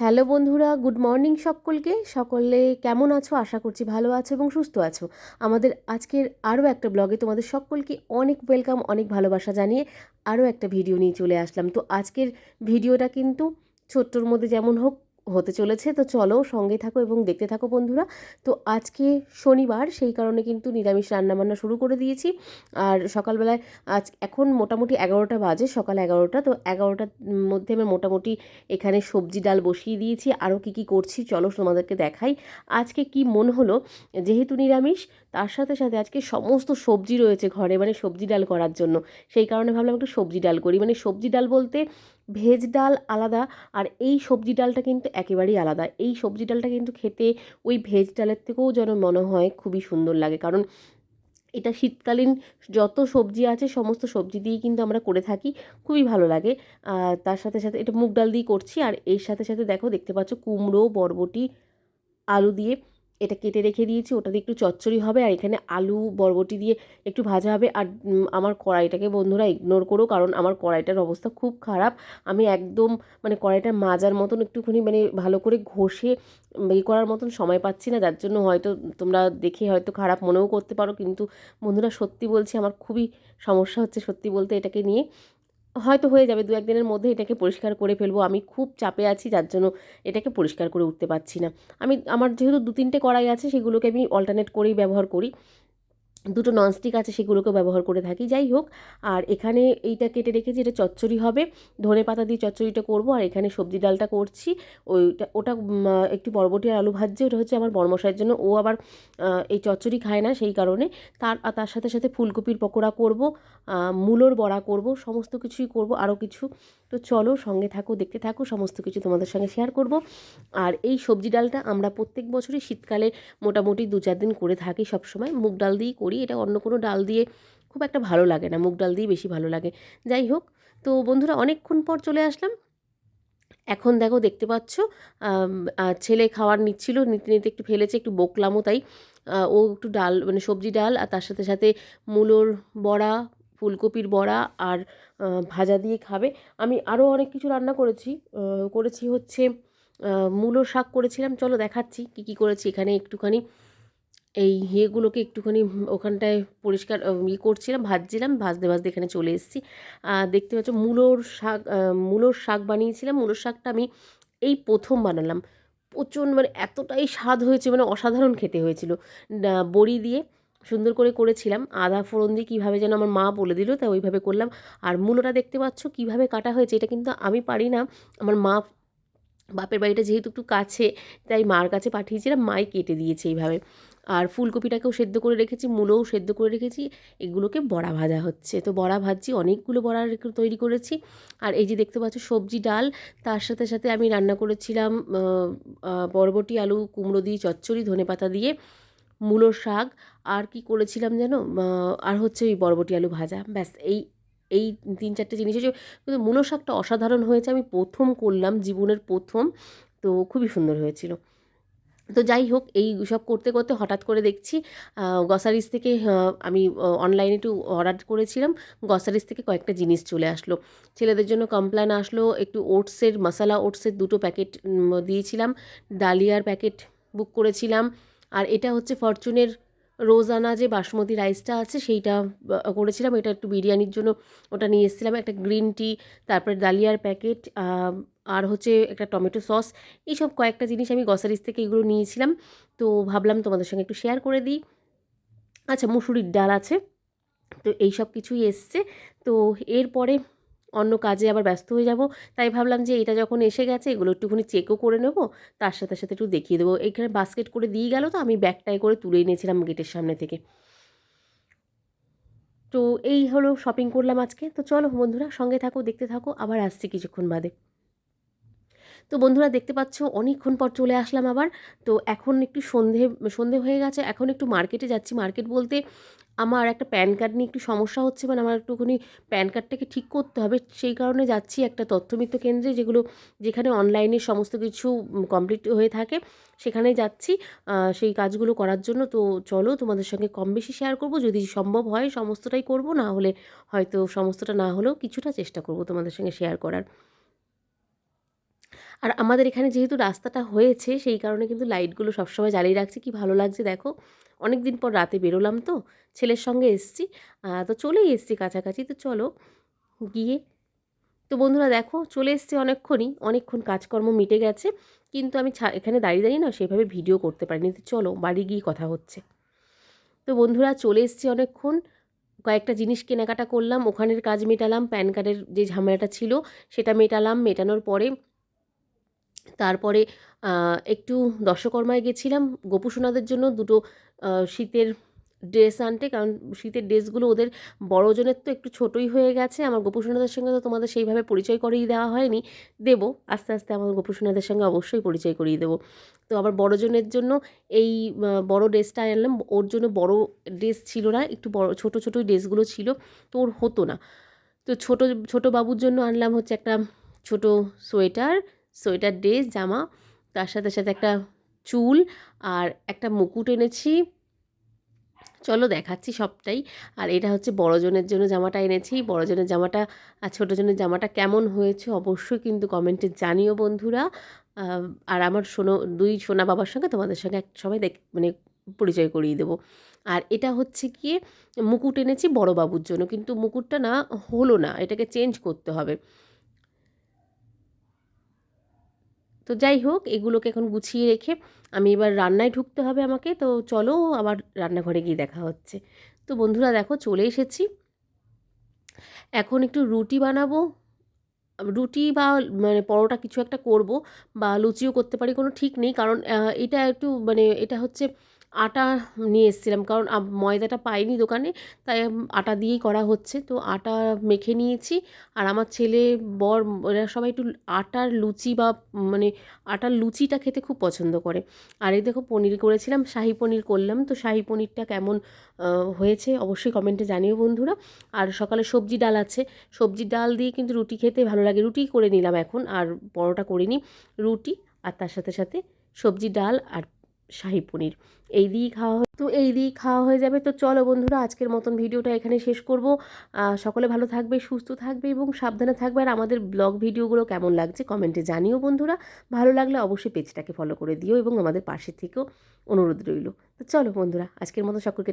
Hello বন্ধুরা, good morning সকলকে। সকলে কেমন আছো? আশা করছি ভালো আছো এবং সুস্থ আছো। আমাদের আজকের আরও একটা ব্লগে তোমাদের সকলকে অনেক ওয়েলকাম, অনেক ভালোবাসা জানিয়ে আরও একটা ভিডিও নিয়ে চলে আসলাম। তো আজকের ভিডিওটা কিন্তু ছোট্টর মধ্যে যেমন হোক হতে চলেছে। তো চলো সঙ্গে থাকো এবং দেখতে থাকো বন্ধুরা। তো আজকে শনিবার, সেই কারণে কিন্তু নিরামিষ রান্নাবান্না শুরু করে দিয়েছি। আর সকালবেলায় আজ এখন মোটামুটি এগারোটা বাজে, সকাল এগারোটা। তো এগারোটার মধ্যে আমি মোটামুটি এখানে সবজি ডাল বসিয়ে দিয়েছি। আরও কী কী করছি চলো তোমাদেরকে দেখাই। আজকে কি মন হলো? যেহেতু নিরামিষ, তার সাথে সাথে আজকে সমস্ত সবজি রয়েছে ঘরে মানে সবজি ডাল করার জন্য। সেই কারণে ভাবলাম একটু সবজি ডাল করি। মানে সবজি ডাল বলতে ভেজ ডাল আলাদা আর এই সবজি ডালটা কিন্তু একেবারেই আলাদা। এই সবজি ডালটা কিন্তু খেতে ওই ভেজ ডালের থেকেও যেন মনে হয় খুবই সুন্দর লাগে। কারণ এটা শীতকালীন যত সবজি আছে, সমস্ত সবজি দিয়েই কিন্তু আমরা করে থাকি। খুবই ভালো লাগে। তার সাথে সাথে এটা মুগ ডাল দিয়ে করছি। আর এর সাথে সাথে দেখো, দেখতে পাচ্ছ কুমড়ো, বরবটি, আলু দিয়ে এটা কেটে রেখে দিয়েছি, ওটা দিয়ে একটু চচ্চড়ি হবে আর এখানে আলু, বরবটি দিয়ে একটু ভাজা হবে। আর আমার কড়াইটাকে বন্ধুরা ইগনোর করো কারণ আমার কড়াইটার অবস্থা খুব খারাপ। আমি একদম মানে কড়াইটা মাজার মতন একটুখানি মানে ভালো করে ঘষে ইয়ে করার মতন সময় পাচ্ছি না। যার জন্য হয়তো তোমরা দেখে হয়তো খারাপ মনেও করতে পারো। কিন্তু বন্ধুরা সত্যি বলছি, আমার খুবই সমস্যা হচ্ছে সত্যি বলতে এটাকে নিয়ে। হয়তো হয়ে যাবে দু একদিনের মধ্যে এটাকে পরিষ্কার করে ফেলব। আমি খুব চাপে আছি, যার জন্য এটাকে পরিষ্কার করে উঠতে পারছি না। আমি, আমার যেহেতু দু তিনটে কড়াই আছে, সেগুলোকে আমি অল্টারনেট করেই ব্যবহার করি। দুটো ননস্টিক আছে সেগুলোকে ব্যবহার করে থাকি, যাই হোক। আর এখানে এইটা কেটে রেখেছি, এটা চচ্চড়ি হবে। ধনে পাতা দিয়ে চচ্চড়িটা করব, আর এখানে সবজি ডালটা করছি। ওইটা, ওটা একটু বরবটি আর আলু ভাজছে, ওটা হচ্ছে আমার বর্মশাইয়ের জন্য। ও আবার এই চচ্চড়ি খায় না সেই কারণে। তার তার সাথে সাথে ফুলকপির পকোড়া করব মূলোর বড়া করব, সমস্ত কিছুই করব আরও কিছু। তো চলো সঙ্গে থাকো, দেখতে থাকো, সমস্ত কিছু তোমাদের সঙ্গে শেয়ার করব। আর এই সবজি ডালটা আমরা প্রত্যেক বছরই শীতকালে মোটামুটি দু চার দিন করে থাকি সবসময়। মুগ ডাল দিয়েই করি। এটা অন্য কোনো ডাল দিয়ে খুব একটা ভালো লাগে না, মুগ ডাল দিয়ে বেশি ভালো লাগে। যাই হোক, তো বন্ধুরা অনেকক্ষণ পর চলে আসলাম। এখন দেখো দেখতে পাচ্ছ ছেলে খাওয়ার নিচ্ছিল, নিতে নিতে একটু ফেলেছে, একটু বকলামও তাই। ও একটু ডাল মানে সবজি ডাল, আর তার সাথে সাথে মূলোর বড়া, ফুলকপির বড়া আর ভাজা দিয়ে খাবে। আমি আরও অনেক কিছু রান্না করেছি করেছি হচ্ছে মূলো শাক করেছিলাম। চলো দেখাচ্ছি কী কী করেছি, এখানে একটুখানি এই ইয়েগুলোকে একটুখানি ওখানটায় পরিষ্কার ইয়ে করছিলাম, ভাজছিলাম, ভাজতে ভাজতে এখানে চলে এসেছি। দেখতে পাচ্ছ মূলোর শাক মূলোর শাক বানিয়েছিলাম। মূলোর শাকটা আমি এই প্রথম বানালাম। প্রচণ্ড মানে এতটাই স্বাদ হয়েছে মানে অসাধারণ খেতে হয়েছিল। বড়ি দিয়ে সুন্দর করে করেছিলাম। আদা, ফোড়ন দিয়ে কীভাবে যেন আমার মা বলে দিল তাই ওইভাবে করলাম। আর মূলোটা দেখতে পাচ্ছ কীভাবে কাটা হয়েছে, এটা কিন্তু আমি পারি না। আমার মা, বাপের বাড়িটা যেহেতু একটু কাছে, তাই মার কাছে পাঠিয়েছিলাম, মাই কেটে দিয়েছে এইভাবে। আর ফুলকপিটাকেও সেদ্ধ করে রেখেছি, মূলও সেদ্ধ করে রেখেছি, এগুলোকে বড়া ভাজা হচ্ছে। তো বড়া ভাজছি, অনেকগুলো বড়া তৈরি করেছি। আর এই যে দেখতে পাচ্ছ সবজি ডাল, তার সাথে সাথে আমি রান্না করেছিলাম বরবটি, আলু, কুমড়ো দিয়ে চচ্চড়ি, ধনে পাতা দিয়ে মূলো শাক। আর কি করেছিলাম যেন আর হচ্ছে ওই বরবটি, আলু ভাজা। ব্যাস, এই এই তিন চারটে জিনিস হচ্ছে কিন্তু মূলো শাকটা অসাধারণ হয়েছে। আমি প্রথম করলাম, জীবনের প্রথম। তো খুবই সুন্দর হয়েছিল। তো যাই হোক, এই সব করতে করতে হঠাৎ করে দেখছি গসারিস থেকে আমি অনলাইনে একটু অর্ডার করেছিলাম গসারিস থেকে কয়েকটা জিনিস চলে আসলো। ছেলেদের জন্য কমপ্ল্যান আসলো, একটু ওটসের মশালা ওটসের দুটো প্যাকেট দিয়েছিলাম, ডালিয়ার প্যাকেট বুক করেছিলাম, আর এটা হচ্ছে ফরচুনের রোজানা যে বাসমতি রাইসটা আছে সেইটা করেছিলাম। এটা একটু বিরিয়ানির জন্য ওটা নিয়ে এসেছিলাম। একটা গ্রিন টি, তারপরে ডালিয়ার প্যাকেট আর হচ্ছে একটা টমেটো সস। এইসব কয়েকটা জিনিস আমি গ্রসারিস থেকে এগুলো নিয়েছিলাম। তো ভাবলাম তোমাদের সঙ্গে একটু শেয়ার করে দিই। আচ্ছা মুসুরির ডাল আছে। তো এই সব কিছুই এসছে। তো এরপরে অন্য কাজে আবার ব্যস্ত হয়ে যাব। তাই ভাবলাম যে এটা যখন এসে গেছে, এগুলো একটুখানি চেকও করে নেব। তার সাথে সাথে একটু দেখিয়ে দেবো। এখানে বাস্কেট করে দিয়ে গেল তো, আমি ব্যাগটায় করে তুলে এনেছিলাম গেটের সামনে থেকে। তো এই হলো শপিং করলাম আজকে। তো চলো বন্ধুরা, সঙ্গে থাকো, দেখতে থাকো। আবার আসছি কিছুক্ষণ বাদে। তো বন্ধুরা দেখতে পাচ্ছ, অনেকক্ষণ পর চলে আসলাম আবার। তো এখন একটু সন্ধে সন্ধে হয়ে গেছে, এখন একটু মার্কেটে যাচ্ছি। মার্কেট বলতে আমার একটা প্যান কার্ড নিয়ে একটু সমস্যা হচ্ছে মানে আমার একটুখানি প্যান কার্ডটাকে ঠিক করতে হবে। সেই কারণে যাচ্ছি একটা তথ্যমিত্র কেন্দ্রে, যেগুলো, যেখানে অনলাইনে সমস্ত কিছু কমপ্লিট হয়ে থাকে, সেখানে যাচ্ছি সেই কাজগুলো করার জন্য। তো চলো তোমাদের সঙ্গে কম বেশি শেয়ার করব। যদি সম্ভব হয়, সমস্তটাই করব, না হলে হয়তো সমস্তটা না হলেও কিছুটা চেষ্টা করব তোমাদের সঙ্গে শেয়ার করার। আর আমাদের এখানে যেহেতু রাস্তাটা হয়েছে, সেই কারণে কিন্তু লাইটগুলো সবসময় জ্বালিয়ে রাখছি। কি ভালো লাগছে দেখো। অনেক দিন পর রাতে বেরোলাম তো, ছেলের সঙ্গে এসছি। তো চলেই এসছি কাছাকাছি। তো চলো গিয়ে, তো বন্ধুরা দেখো, চলে এসছে অনেকক্ষণই। অনেকক্ষণ কাজকর্ম মিটে গেছে, কিন্তু আমি এখানে দাঁড়িয়ে দাঁড়িয়ে না সেভাবে ভিডিও করতে পারিনি। তো চলো বাড়ি গিয়ে কথা হচ্ছে। তো বন্ধুরা চলে এসছি অনেকক্ষণ। কয়েকটা জিনিস কেনাকাটা করলাম, ওখানের কাজ মেটালাম, প্যান কার্ডের যে ঝামেলাটা ছিল, সেটা মেটালাম। মেটানোর পরে তারপরে একটু দর্শকর্মায় গেছিলাম। গোপুসোনাদের জন্য দুটো শীতের ড্রেস আনতে, কারণ শীতের ড্রেসগুলো ওদের বড় ওজনের তো একটু ছোটোই হয়ে গেছে। আমার গোপুসোনাদের সঙ্গে তো তোমাদের সেইভাবে পরিচয় করিয়ে দেওয়া হয়নি। দেব, আস্তে আস্তে আমার গোপুসোনাদের সঙ্গে অবশ্যই পরিচয় করিয়ে দেবো। তো আবার বড়জনের জন্য এই বড় ড্রেসটা আনলাম। ওর জন্য বড় ড্রেস ছিল না, একটু বড়, ছোটো ছোটো ড্রেসগুলো ছিল। তো ওর হতো না। তো ছোটো ছোটো বাবুর জন্য আনলাম হচ্ছে একটা ছোটো সোয়েটার সোয়েটার ড্রেস, জামা, তার সাথে সাথে একটা চুল আর একটা মুকুট এনেছি। চলো দেখাচ্ছি সবটাই। আর এটা হচ্ছে বড়জনের জন্য জামাটা এনেছি। বড়জনের জামাটা আর ছোটোজনের জামাটা কেমন হয়েছে অবশ্যই কিন্তু কমেন্টে জানিও বন্ধুরা। আর আমার সোনো দুই সোনা বাবার সঙ্গে তোমাদের সঙ্গে এক সময় দেখ মানে পরিচয় করিয়ে দেবো। আর এটা হচ্ছে গিয়ে মুকুট এনেছি বড় বাবুর জন্য। কিন্তু মুকুটটা না হলো না, এটাকে চেঞ্জ করতে হবে। তো যাই হোক, এগুলোকে এখন গুছিয়ে রেখে আমি এবার রান্নায় ঢুকতে হবে আমাকে। তো চলো আবার রান্নাঘরে গিয়ে দেখা হচ্ছে। তো বন্ধুরা দেখো, চলে এসেছি। এখন একটু রুটি বানাবো। রুটি বা মানে পরোটা কিছু একটা করব বা লুচিও করতে পারি, কোনো ঠিক নেই। কারণ এটা একটু মানে এটা হচ্ছে আটা নিয়ে এসেছিলাম। কারণ ময়দাটা পাইনি দোকানে, তাই আটা দিয়েই করা হচ্ছে। তো আটা মেখে নিয়েছি। আর আমার ছেলে, বর, ওরা সবাই একটু আটার লুচি বা মানে আটার লুচিটা খেতে খুব পছন্দ করে। আর এই দেখো, পনির করেছিলাম, শাহি পনির করলাম। তো শাহি পনিরটা কেমন হয়েছে অবশ্যই কমেন্টে জানিও বন্ধুরা। আর সকালে সবজি ডাল আছে। সবজি ডাল দিয়ে কিন্তু রুটি খেতে ভালো লাগে। রুটি করে নিলাম এখন, আর পরোটা করিনি। রুটি আর তার সাথে সাথে সবজি ডাল আর শাহি পনির। এই দিয়েই খাওয়া হয় তো এই দিয়েই খাওয়া হয়ে যাবে। তো চলো বন্ধুরা, আজকের মতন ভিডিওটা এখানে শেষ করব। সকলে ভালো থাকবে, সুস্থ থাকবে এবং সাবধানে থাকবে। আর আমাদের ব্লগ ভিডিওগুলো কেমন লাগছে কমেন্টে জানিও বন্ধুরা। ভালো লাগলে অবশ্যই পেজটাকে ফলো করে দিও এবং আমাদের পাশে থেকেও অনুরোধ রইল। তো চলো বন্ধুরা, আজকের মতো সকলকে